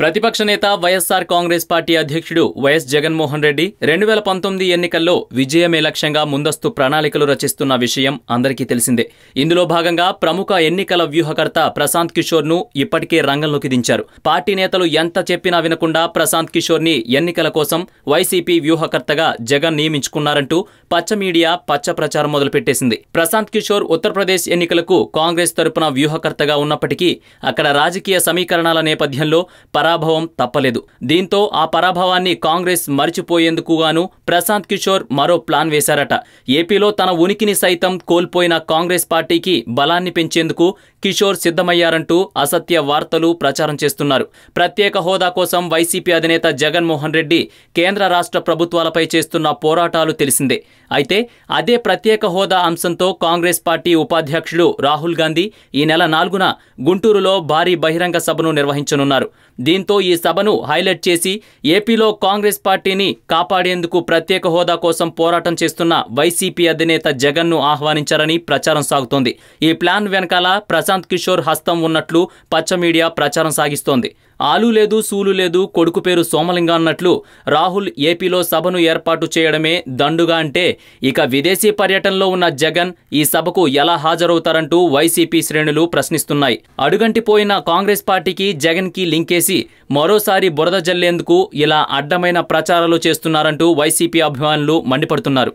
ప్రతిపక్ష నేత వైఎస్ఆర్ కాంగ్రెస్ పార్టీ అధ్యక్షుడు వైఎస్ జగన్మోహన్ రెడ్డి రెండు వేల పంతొమ్మిది ఎన్నికల్లో విజయమే లక్ష్యంగా ముందస్తు ప్రణాళికలు రచిస్తున్న విషయం అందరికీ తెలిసిందే. ఇందులో భాగంగా ప్రముఖ ఎన్నికల వ్యూహకర్త ప్రశాంత్ కిషోర్ను ఇప్పటికే రంగంలోకి దించారు. పార్టీ నేతలు ఎంత చెప్పినా వినకుండా ప్రశాంత్ కిషోర్ని ఎన్నికల కోసం వైసీపీ వ్యూహకర్తగా జగన్ నియమించుకున్నారంటూ పచ్చ మీడియా పచ్చ ప్రచారం మొదలుపెట్టేసింది. ప్రశాంత్ కిషోర్ ఉత్తరప్రదేశ్ ఎన్నికలకు కాంగ్రెస్ తరపున వ్యూహకర్తగా ఉన్నప్పటికీ అక్కడ రాజకీయ సమీకరణాల నేపథ్యంలో పరాభవం తప్పలేదు. దీంతో ఆ పరాభవాన్ని కాంగ్రెస్ మరిచిపోయేందుకు గాను ప్రశాంత్ కిషోర్ మరో ప్లాన్ వేశారట. ఏపీలో తన ఉనికిని సైతం కోల్పోయిన కాంగ్రెస్ పార్టీకి బలాన్ని పెంచేందుకు కిషోర్ సిద్ధమయ్యారంటూ అసత్య వార్తలు ప్రచారం చేస్తున్నారు. ప్రత్యేక హోదా కోసం వైసీపీ అధినేత జగన్మోహన్ రెడ్డి కేంద్ర రాష్ట్ర ప్రభుత్వాలపై చేస్తున్న పోరాటాలు తెలిసిందే. అయితే అదే ప్రత్యేక హోదా అంశంతో కాంగ్రెస్ పార్టీ ఉపాధ్యక్షుడు రాహుల్ గాంధీ ఈ నెల నాలుగున గుంటూరులో భారీ బహిరంగ సభను నిర్వహించనున్నారు. దీంతో ఈ సభను హైలైట్ చేసి ఏపీలో కాంగ్రెస్ పార్టీని కాపాడేందుకు ప్రత్యేక హోదా కోసం పోరాటం చేస్తున్న వైసీపీ అధినేత జగన్ను ఆహ్వానించారని ప్రచారం సాగుతోంది. ఈ ప్లాన్ వెనకాల ప్రశాంత్ కిషోర్ హస్తం ఉన్నట్లు పచ్చ మీడియా ప్రచారం సాగిస్తోంది. ఆలు లేదు సూలు లేదు కొడుకు పేరు సోమలింగ అన్నట్లు రాహుల్ ఏపీలో సభను ఏర్పాటు చేయడమే దండుగా అంటే ఇక విదేశీ పర్యటనలో ఉన్న జగన్ ఈ సభకు ఎలా హాజరవుతారంటూ వైసీపీ శ్రేణులు ప్రశ్నిస్తున్నాయి. అడుగంటిపోయిన కాంగ్రెస్ పార్టీకి జగన్కి లింకేసి మరోసారి బురద జల్లేందుకు ఇలా అడ్డమైన ప్రచారాలు చేస్తున్నారంటూ వైసీపీ అభిమానులు మండిపడుతున్నారు.